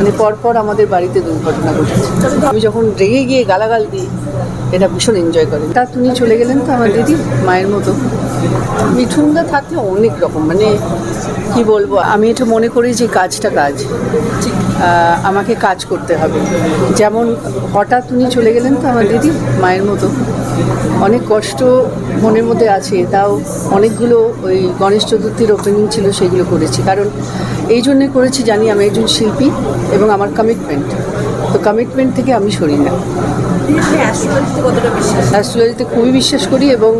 মানে পরপর আমাদের বাড়িতে দুর্ঘটনা ঘটেছে। আমি যখন রেগে গিয়ে গালাগাল দিই, এটা ভীষণ এনজয় করে। তা তুমি চলে গেলেন তো আমার দিদি, মায়ের মতো। মিঠুনদা থাকলে অনেক রকম মানে কি বলব, আমি এটা মনে করি যে কাজটা কাজ। আমাকে কাজ করতে হবে। যেমন হঠাৎ উনি চলে গেলেন তো আমার দিদি, মায়ের মতো। অনেক কষ্ট মনের মধ্যে আছে, তাও অনেকগুলো ওই গণেশ চতুর্থীর ওপেনিং ছিল সেগুলো করেছি। কারণ এই জন্যে করেছি জানি আমি একজন শিল্পী এবং আমার কমিটমেন্ট তো কমিটমেন্ট থেকে আমি সরি না। অ্যাস্ট্রোলজিতে খুবই বিশ্বাস করি এবং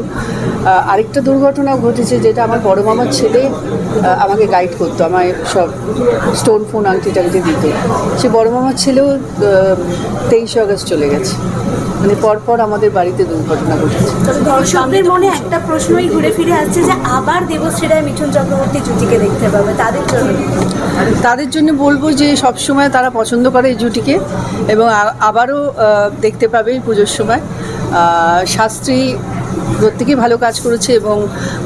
আরেকটা দুর্ঘটনা ঘটেছে যেটা আমার বড় মামার ছেলে আমাকে গাইড করতো, আমায় সব স্টোন ফোন আংটি টাংটি দিত। সে বড় মামার ছেলেও তেইশে আগস্ট চলে গেছে। মানে পরপর আমাদের বাড়িতে দুর্ঘটনা ঘটেছে। দর্শকদের মনে একটা প্রশ্নই ঘুরে ফিরে আসছে যে আবার দেবশ্রীরা মিঠুন চক্রবর্তী জুটিকে দেখতে পাবে তাদের জন্য। তাদের জন্য বলব যে সব সময় তারা পছন্দ করে এই জুটিকে এবং আবারও দেখতে পাবে এই পুজোর সময়। শাস্ত্রী প্রত্যেকেই ভালো কাজ করেছে এবং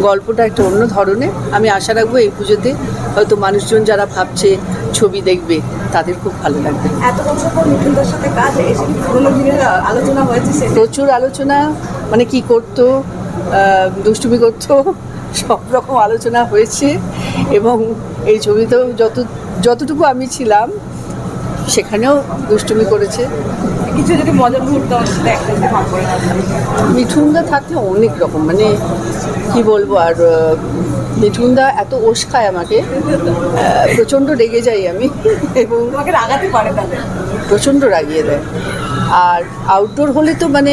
গল্পটা একটা অন্য ধরনের। আমি আশা রাখব এই পুজোতে হয়তো মানুষজন যারা ভাবছে ছবি দেখবে তাদের খুব ভালো লাগবে। প্রচুর আলোচনা মানে কি করতো দুষ্টুমি করতো সব রকম আলোচনা হয়েছে। এবং এই ছবিতেও যত যতটুকু আমি ছিলাম সেখানেও দুষ্টুমি করেছে। কিছু যদি মজার মুহূর্ত। মিঠুনদা থাকলে অনেক রকম মানে কি বলব আর মিঠুনদা এত ওষ খায় আমাকে প্রচণ্ড রেগে যাই আমি এবং রাগাতে পারে প্রচণ্ড রাগিয়ে দেয়। আর আউটডোর হলে তো মানে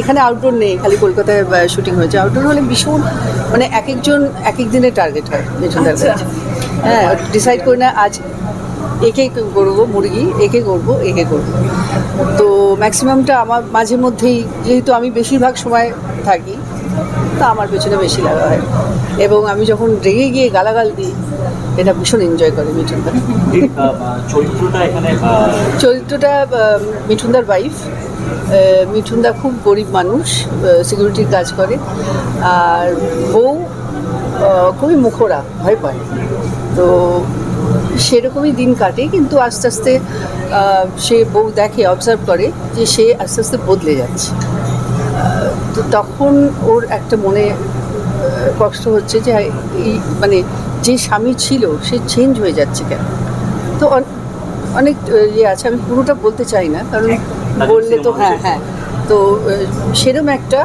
এখানে আউটডোর নেই খালি কলকাতায় শুটিং হয়েছে। আউটডোর হলে ভীষণ মানে এক একজন এক এক দিনের টার্গেট হয় মিঠুনদার আচ্ছা। কাছে। হ্যাঁ ডিসাইড করি না আজ একে করব মুরগি একে করব একে করব। তো ম্যাক্সিমামটা আমার মাঝে মধ্যেই যেহেতু আমি বেশিরভাগ সময় থাকি তা আমার পেছনে বেশি লাগা হয়। এবং আমি যখন রেগে গিয়ে গালাগাল দিই এটা ভীষণ এনজয় করে মিঠুনদা। এই, আহ, আহ, চরিত্রটা মিঠুনদার ওয়াইফ মিঠুনদা খুব গরিব মানুষ সিকিউরিটির কাজ করে। আর বউ খুবই মুখরা ভয় পায়। তো সেরকমই দিন কাটে কিন্তু আস্তে আস্তে সে বউ দেখে অবজার্ভ করে যে সে আস্তে আস্তে বদলে যাচ্ছে। তো তখন ওর একটা মনে কষ্ট হচ্ছে যে এই মানে যে স্বামী ছিল সে চেঞ্জ হয়ে যাচ্ছে কেন? তো অন- অনেক ইয়ে আছে আমি পুরোটা বলতে চাই না কারণ বললে তো হ্যাঁ হ্যাঁ। তো সেরম একটা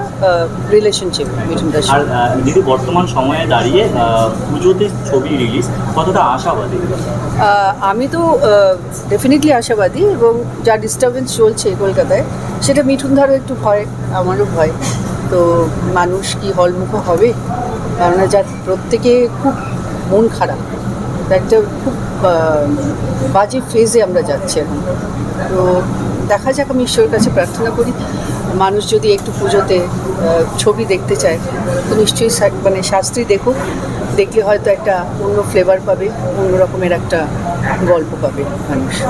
রিলেশনশিপ মিঠুনদার আর দিদি বর্তমান সময়ে দাঁড়িয়ে পুজোতে ছবি রিলিজ কতটা আশাবাদী? আমি তো ডেফিনেটলি আশাবাদী এবং যা ডিস্টারবেন্স চলছে কলকাতায় সেটা মিঠুনধারও একটু ভয় আমারও ভয়। তো মানুষ কি হলমুখ হবে? কেননা যা প্রত্যেকে খুব মন খারাপ। একটা খুব বাজে ফেজে আমরা যাচ্ছি এখন। তো দেখা যাক, আমি ঈশ্বরের কাছে প্রার্থনা করি। মানুষ যদি একটু পুজোতে ছবি দেখতে চায়, তো নিশ্চয়ই মানে শাস্ত্রী দেখুক। দেখলে হয়তো একটা অন্য ফ্লেভার পাবে অন্য রকমের একটা গল্প পাবে মানুষ।